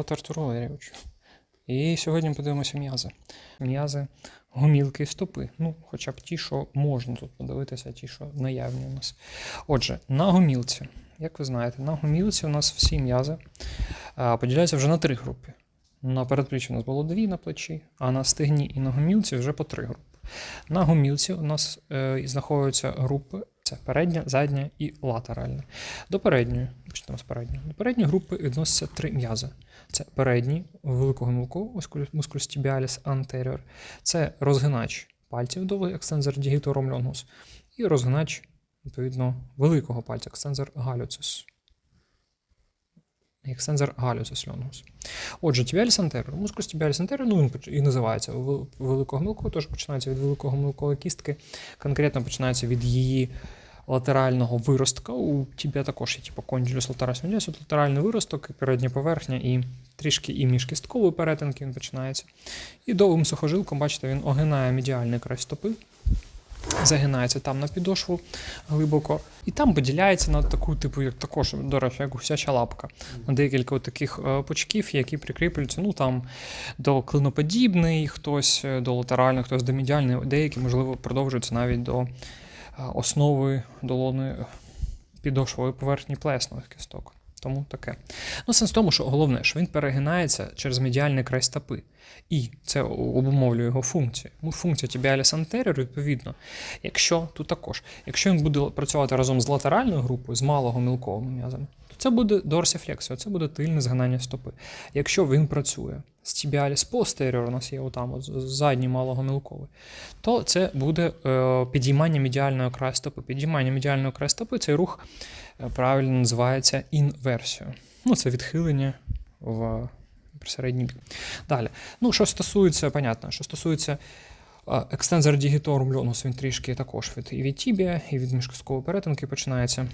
звати Артур Валерійович. І сьогодні подивимося м'язи. М'язи гомілки і стопи. Ну, хоча б ті, що можна тут подивитися, ті, що наявні у нас. Отже, на гомілці, як ви знаєте, на гомілці у нас всі м'язи поділяються вже на три групи. На передпліччі у нас було дві на плечі, а на стегні і на гомілці вже по три групи. На гомілці у нас е, знаходяться групи: це передня, задня і латеральна. До передньої, почнемо з передньої. До передньої групи відносяться три м'язи. Це передній великого мілку, мускулus tibialis anterior. Це розгинач пальців довгий екстензор longus. І розгинач, відповідно, великого пальця екстензор галюцис. Екстензор галюцис longus. Отже, tibialis anterior. Мускулус tibialis anterior, ну він і називається великого мілку, тож починається від великого мілкової кістки. Конкретно починається від її латерального виростка. У тебе також є типу медіас, тут латеральний виросток, передня поверхня, і трішки і міжкісткової перетинки він починається. І довгим сухожилком, бачите, він огинає медіальний край стопи, загинається там на підошву глибоко, і там поділяється на таку, типу, як також, до речі, як гусяча лапка. На декілька таких е, пучків, які прикріплюються ну, там, до клиноподібний, хтось е, до латеральної, хтось до медіальної, деякі, можливо, продовжуються навіть до основи долони підошвової поверхні плеснових кісток. Тому таке. Ну, сенс в тому, що головне, що він перегинається через медіальний край стопи. І це обумовлює його функцію. Ну, функція тібіаліс anterior, відповідно, якщо тут також, якщо він буде працювати разом з латеральною групою, з малого мілковими м'язами, це буде дорсифлексія, це буде тильне згинання стопи. Якщо він працює з tibialis posterior, у нас є отам, от, задній малого мілковий, то це буде е, підіймання медіального краю стопи. Підіймання медіального краю стопи цей рух е, правильно називається інверсією. Ну, це відхилення в середній бік. Далі. Ну, що стосується, понятно, що стосується е, екстензор дігіторум льонус, він трішки також від, і від тібія, і від міжкоскової перетинки починається.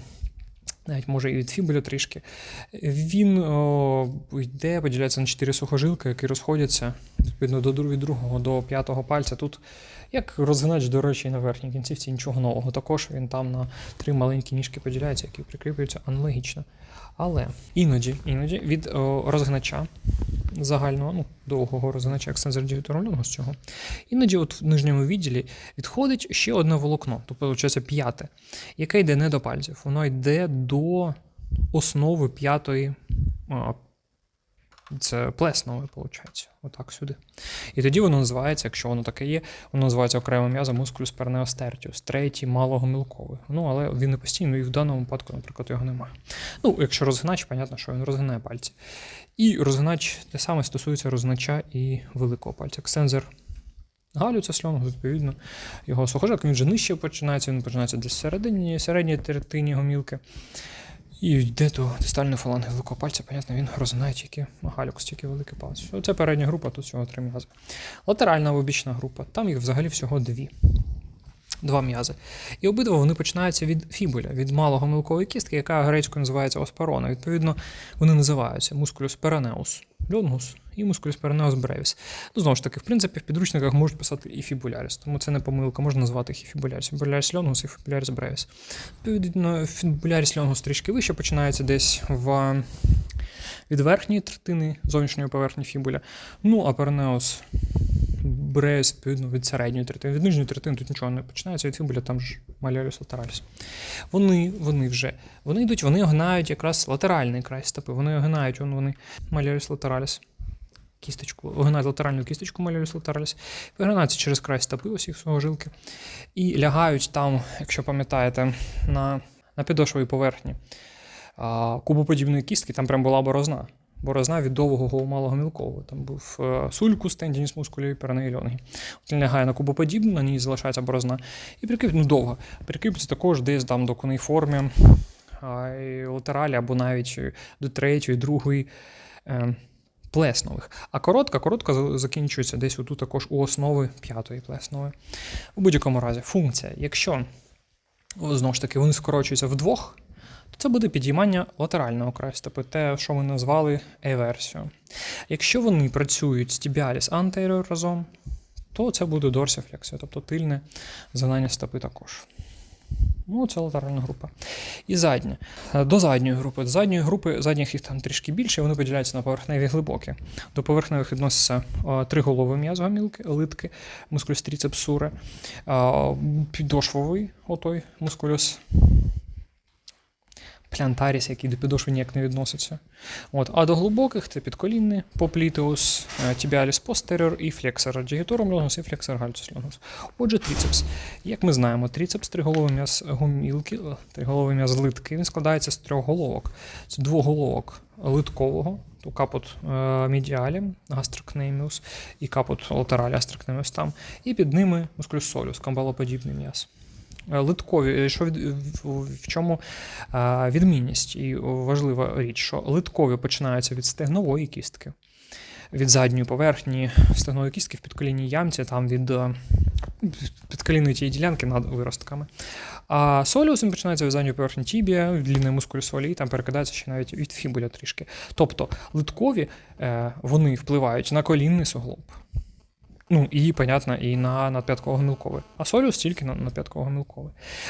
Навіть може і від фібуля трішки. Він о, йде, поділяється на чотири сухожилки, які розходяться відповідно до від другого до п'ятого пальця. Тут як розгинач, до речі, на верхній кінцівці нічого нового. Також він там на три маленькі ніжки поділяється, які прикріплюються аналогічно. Але іноді, іноді від о, розгинача загального, ну, довгого розгинача екстензор дігіторолінгу з цього, іноді от в нижньому відділі відходить ще одне волокно, тобто, п'яте, яке йде не до пальців, воно йде до основи п'ятої. Це плеснової, виходить, отак сюди. І тоді воно називається, якщо воно таке є, воно називається окремим м'язом мускулюс пернеостеріус, третій малого мілковий. Ну, але він не постійно, і в даному випадку, наприклад, його немає. Ну, якщо розгинач, понятно, що він розгинає пальці. І розгинач те саме стосується розгинача і великого пальця. Екстензор Галю це сльон, відповідно, його сухожак, він вже нижче починається, він починається десь середині, середній третині гомілки. І йде до дистальної фаланги великого пальця, понятно, він розгинає тільки галюкс, тільки великий палець. Це передня група, тут всього три м'язи. Латеральна обічна група, там їх взагалі всього дві. Два м'язи. І обидва вони починаються від фібуля, від малого мілкової кістки, яка грецькою називається оспарона. Відповідно, вони називаються мускулюс перенеус льонгус і мускулюс перенеус бревіс. Ну, знову ж таки, в принципі, в підручниках можуть писати і фібуляріс, тому це не помилка, можна назвати їх і фібуляріс. Фібуляріс льонгус і фібуляріс бревіс. Відповідно, фібуляріс льонгус трішки вище починається десь в від верхньої третини зовнішньої поверхні фібуля. Ну, а перенеус Брейс, відповідно, від середньої третини. Від нижньої третини тут нічого не починається, від фібуля там ж маляріус латераліс. Вони, вони вже, вони йдуть, вони огинають якраз латеральний край стопи. Вони огинають, вон вони маляріус латераліс. Кісточку, огинають латеральну кісточку маляріус латераліс, вигинаються через край стопи, ось їх жилки, і лягають там, якщо пам'ятаєте, на, на підошвовій поверхні а, кубоподібної кістки, там прям була борозна. Борозна від довгого малого мілкового. Там був е, сулькус, тендініс мускулі, перенеї льонги. От лягає на кубоподібну, на ній залишається борозна. І прикріп, ну довго. Прикріпиться також десь там до кунейформі, а, латералі або навіть до третьої, другої. Е, Плеснових. А коротка, коротка закінчується десь отут також у основи п'ятої плеснової. У будь-якому разі, функція. Якщо знову ж таки вони скорочуються вдвох, це буде підіймання латерального краю стопи, те, що ми назвали еверсією. Якщо вони працюють з tibialis anterior разом, то це буде дорсифлексія, тобто тильне згинання стопи також. Ну, це латеральна група. І задня. До задньої групи. До задньої групи, задніх їх там трішки більше, вони поділяються на поверхневі глибокі. До поверхневих відносяться е, триголовий м'язогомілки, литки, мускулюс тріцепс суре, е, підошвовий отой мускулюс плянтаріс, який до підошви ніяк не відноситься. От. А до глибоких це підколінний, поплітеус, е, тібіаліс постеріор і флексор дігіторум лонгус і флексор гальцус лонгус. Отже, тріцепс. Як ми знаємо, тріцепс триголовий м'яз гомілки, е, триголовий м'яз литки, він складається з трьох головок. Це двоголовок литкового, то капот е, медіалі, гастрокнеміус, і капот латералі гастрокнеміус там, і під ними мускулюс солюс, камбалоподібний м'яз. Е, Литкові, е, що від, в, чому е, відмінність і важлива річ, що литкові починаються від стегнової кістки, від задньої поверхні стегнової кістки в підколінній ямці, там від підколінної тієї ділянки над виростками. А соліус він починається від задньої поверхні тібія, від лінії мускулі солі, і там перекидається ще навіть від фібуля трішки. Тобто литкові вони впливають на колінний суглоб. Ну, і, понятно, і на надп'ятково-мілковий. А солюс тільки на надп'ятково-мілковий.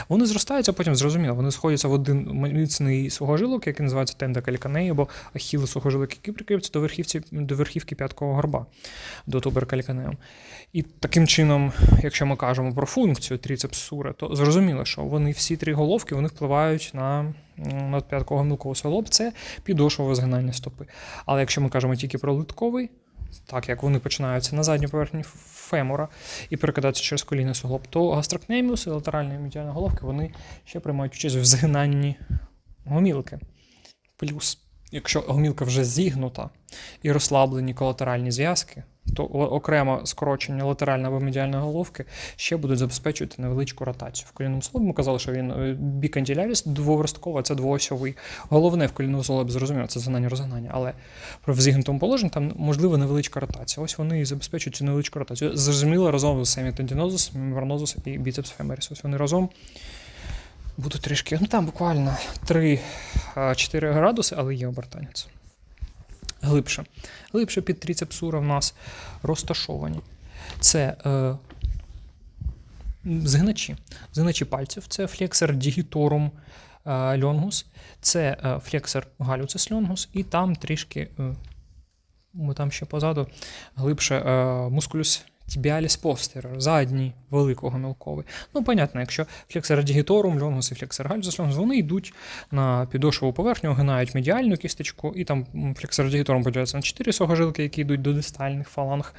Вони зростаються, потім зрозуміло, вони сходяться в один міцний сугожилок, який називається тенда каліканеї, або ахіли сугожилок, який прикріпиться до верхівці, до верхівки п'яткового горба, до туберкаліканеум. І таким чином, якщо ми кажемо про функцію тріцепсури, то зрозуміло, що вони всі три головки вони впливають на надп'ятково мілковий суглоб, це підошвове згинання стопи. Але якщо ми кажемо тільки про литковий, так як вони починаються на задній поверхні фемора і перекидаються через коліни суглоб, то гастрокнеміус і латеральні медіальні головки вони ще приймають участь в згинанні гомілки. Плюс, якщо гомілка вже зігнута і розслаблені колатеральні зв'язки, то окремо скорочення латеральної або медіальної головки ще будуть забезпечувати невеличку ротацію. В колінному суглобі ми казали, що він е, бікантіляріс двоворостковий, це двоосьовий. Головне в колінному суглобі, зрозуміло, це згинання розгинання, але в зігнутому положенні там можлива невеличка ротація. Ось вони і забезпечують цю невеличку ротацію. Зрозуміло, разом з семітендінозус, мембранозус і біцепс фемеріс. Ось вони разом будуть трішки, ну там буквально 3-4 градуси, але є обертання. Глибше. Глибше під тріцепсура в нас розташовані. Це е, згиначі. Згиначі пальців. Це флексор дігіторум е, льонгус, це е, флексор галюцис льонгус, і там трішки, е, ми там ще позаду, глибше е, мускулюс тібіаліс постерор, задній великого мілковий. Ну, понятно, якщо флексор дігіторум, льонгус і флексор галюцис льонгус, вони йдуть на підошвову поверхню, огинають медіальну кісточку, і там м, флексор дігіторум поділяється на 4 сухожилки, які йдуть до дистальних фаланг.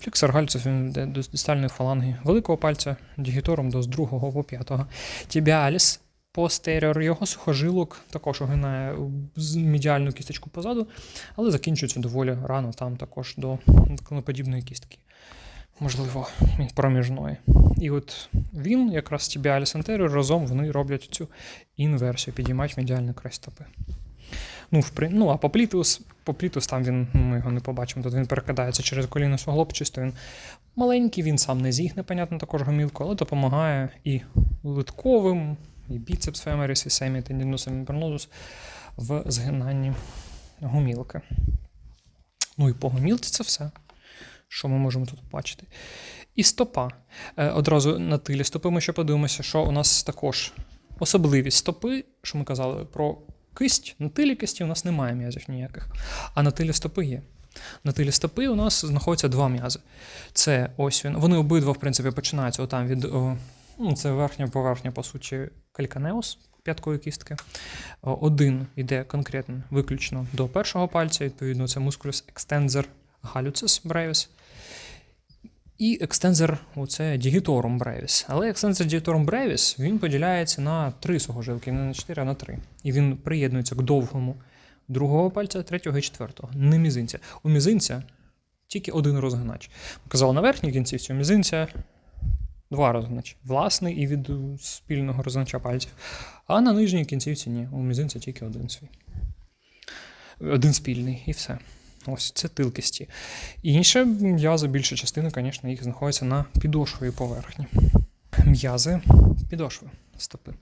Флексор гальцев він йде до дистальної фаланги великого пальця, дігіторум до з другого по п'ятого. Тібіаліс постеріор його сухожилок також огинає медіальну кісточку позаду, але закінчується доволі рано, там також до клоноподібної кістки. Можливо, проміжної. І от він, якраз тібіаліс антеріор, разом вони роблять цю інверсію, підіймають медіальний край стопи. Ну, в, при- ну а поплітус, поплітус там він, ну, ми його не побачимо, тут він перекидається через коліно суглоб, чисто він маленький, він сам не зігне, понятно, також гомілку, але допомагає і литковим, і біцепс фемеріс, і семі тендінус, і в згинанні гомілки. Ну і по гомілці це все, що ми можемо тут бачити. І стопа. Е, Одразу на тилі стопи ми ще подивимося, що у нас також особливість стопи, що ми казали про кисть, на тилі кисті у нас немає м'язів ніяких, а на тилі стопи є. На тилі стопи у нас знаходяться два м'язи. Це ось він. Вони обидва, в принципі, починаються отам від. Ну, це верхня поверхня, по суті, кальканеус п'яткової кістки. Один йде конкретно виключно до першого пальця, відповідно, це мускулюс екстензер галюцис brevis. І екстензор оце дігіторум brevis. Але екстензор дігіторум brevis він поділяється на три сугожилки, не на чотири, а на три. І він приєднується к довгому другого пальця, третього і четвертого. Не мізинця. У мізинця тільки один розгинач. Ми на верхній кінцівці у мізинця два розгиначі. Власний і від спільного розгинача пальців. А на нижній кінцівці ні. У мізинця тільки один свій. Один спільний, і все. Ось це тилкісті. Інше м'язи, більша частина, звісно, їх знаходиться на підошвовій поверхні. М'язи підошви. Стопи.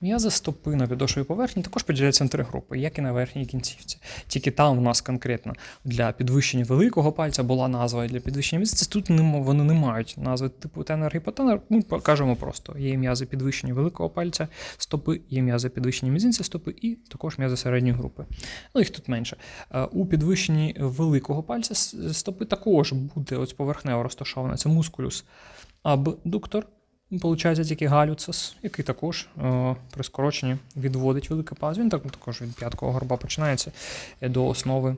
М'язи стопи на підошвій поверхні також поділяються на три групи, як і на верхній кінцівці. Тільки там у нас конкретно для підвищення великого пальця була назва для підвищення місяця. Тут вони не мають назви типу тенер гіпотенер. Ми покажемо просто: є м'язи підвищення великого пальця стопи, є м'язи підвищення мізинця стопи і також м'язи середньої групи. Ну, їх тут менше. Е, У підвищенні великого пальця стопи також буде ось поверхнево розташована. Це мускулюс абдуктор. Получається тільки галюцис, який також е, при скороченні відводить великий паз. Він так, також від п'яткого горба починається до основи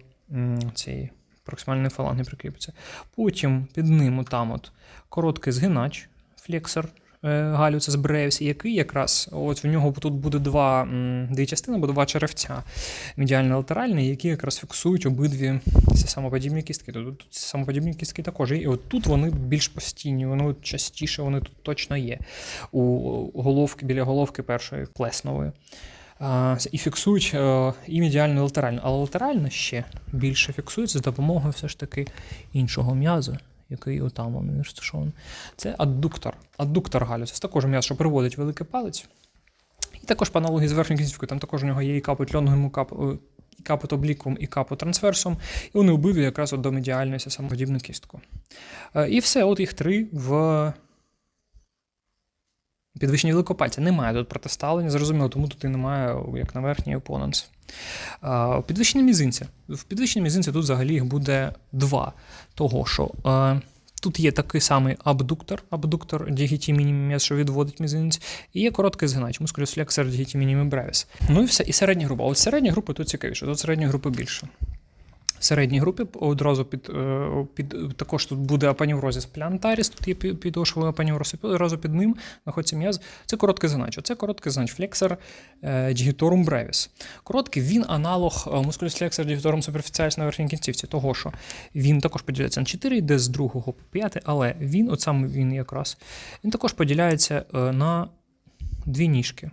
цієї проксимальної фаланги прикріпиться. Потім під ним там от короткий згинач, флексор е, галюцис бревс, який якраз от в нього тут буде два, дві частини, або два черевця медіально латеральні, які якраз фіксують обидві ці самоподібні кістки. Тут, тут самоподібні кістки також. є. І от тут вони більш постійні, вони частіше вони тут точно є. У головки, біля головки першої плеснової. І фіксують е, і медіально, і латерально. Але латерально ще більше фіксується з допомогою все ж таки іншого м'язу, який отам він розташований. Це аддуктор. Аддуктор Це Також м'ясо приводить великий палець. І також по аналогії з верхньою кінцівкою, там також у нього є і капот льонгом, і капот, е, і обліком, і капут трансверсом. І вони обидві якраз от до медіальної самоподібну кістку. Е, І все, от їх три в підвищенні великого пальця. Немає тут протиставлення, зрозуміло, тому тут і немає, як на верхній опоненс. Підвищення мізинця. В підвищенні мізинця тут взагалі їх буде два. Того, що е, тут є такий самий абдуктор, абдуктор дігіті мінімум, що відводить мізинець, і є короткий згинач, мускулюс флексор дігіті мінімум бревіс. Ну і все, і середня група. А От середня група тут цікавіше, тут середня група більше. Середній групі одразу під, е, під також тут буде апаніврозіс плантаріс, тут є пі- підошвовий апанівроз, одразу під ним знаходиться м'яз. Це короткий згинач. Це короткий згинач флексор дігіторум бревіс. Короткий він аналог е, мускулюс флексор дігіторум суперфіціаліс на верхній кінцівці, того що він також поділяється на 4, йде з другого по 5, але він, от саме він якраз, він також поділяється е, на дві ніжки.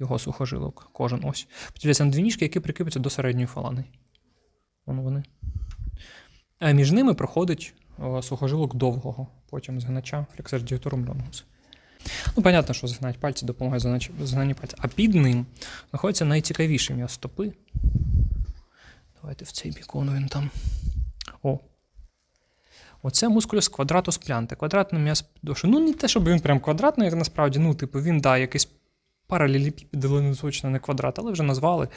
Його сухожилок, кожен ось. Поділяється на дві ніжки, які прикріпляються до середньої фаланги. Вон вони. А між ними проходить сухожилок довгого, потім згинача флексердіаторум лонгус. Ну, понятно, що згинати пальці допомагає згинанні пальця. А під ним знаходиться найцікавіший м'яз стопи. Давайте в цей бік він там. О. Оце мускулюс квадратус плянте. Квадратний м'яз підошви. Ну, не те, щоб він прям квадратний, як насправді, ну, типу, він да, якийсь паралелепіпід, але не квадрат, але вже назвали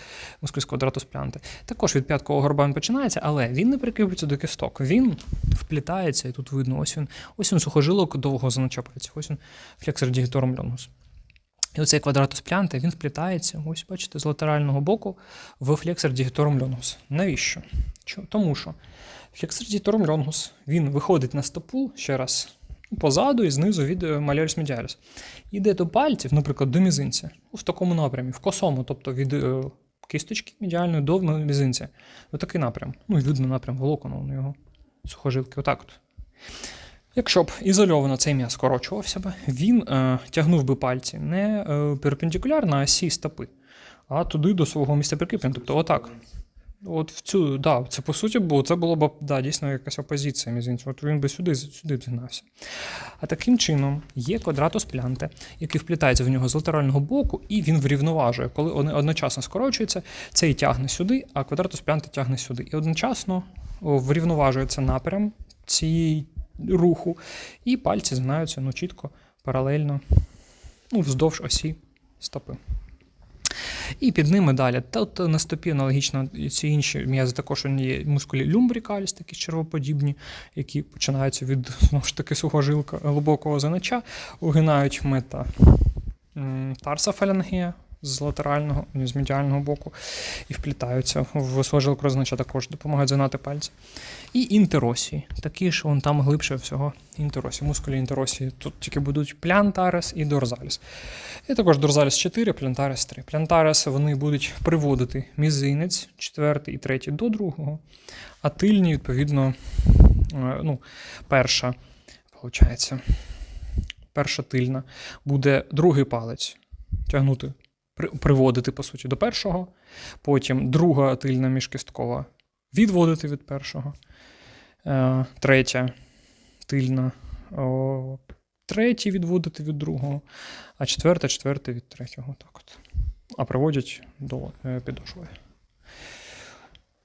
мускулюс квадратус плянте. Також від п'яткого горба він починається, але він не прикріплюється до кісток. Він вплітається, і тут видно, ось він, ось він сухожилок довго заначапається, ось він флексор дігіторум лонгус. І оцей квадратус плянте, він вплітається, ось бачите, з латерального боку в флексор дігіторум лонгус. Навіщо? Чо- Тому що флексор дігіторум лонгус, він виходить на стопу ще раз позаду і знизу від е, маляріс медіаліс. Іде до пальців, наприклад, до мізинця, в такому напрямі, в косому, тобто від е, кісточки медіальної до мізинця. Ось такий напрям. Ну, видно напрям волокону на його сухожилки. Отак от. Якщо б ізольовано цей м'яз скорочувався б, він е, тягнув би пальці не е, перпендикулярно осі стопи, а туди до свого місця прикріплення. Тобто отак. От в цю, да, це по суті було, це було б да, дійсно якась опозиція мізинця. От він би сюди, сюди зігнався. А таким чином є квадратус плянте, який вплітається в нього з латерального боку, і він врівноважує. Коли одночасно скорочуються, цей тягне сюди, а квадратус плянте тягне сюди. І одночасно врівноважується напрям цієї руху, і пальці згинаються ну, чітко, паралельно, ну, вздовж осі стопи. І під ними далі. Тут на стопі аналогічно ці інші м'язи також є мускулі люмбрікаліс, такі червоподібні, які починаються від знову ж таки сухожилка глибокого занача, угинають мета тарса тарсофалангія з латерального, з медіального боку, і вплітаються в сухожилок рознача також, допомагають згинати пальці. І інтеросії. Такі ж вон там глибше всього інтеросії. Мускулі інтеросії тут тільки будуть плянтарес і дорзаліс. І також дорзаліс 4, плянтарес 3. Плянтарес вони будуть приводити мізинець, четвертий і третій до другого, а тильні, відповідно, е, ну, перша, виходить, перша тильна буде другий палець тягнути, приводити, по суті, до першого, потім друга тильна міжкісткова відводити від першого, е, третя тильна третій відводити від другого, а четверте, четверте від третього. Так от. А приводять до е, підошви.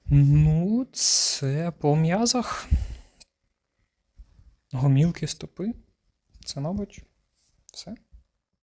Ну, це по м'язах. Гомілки, стопи. Це, мабуть, все.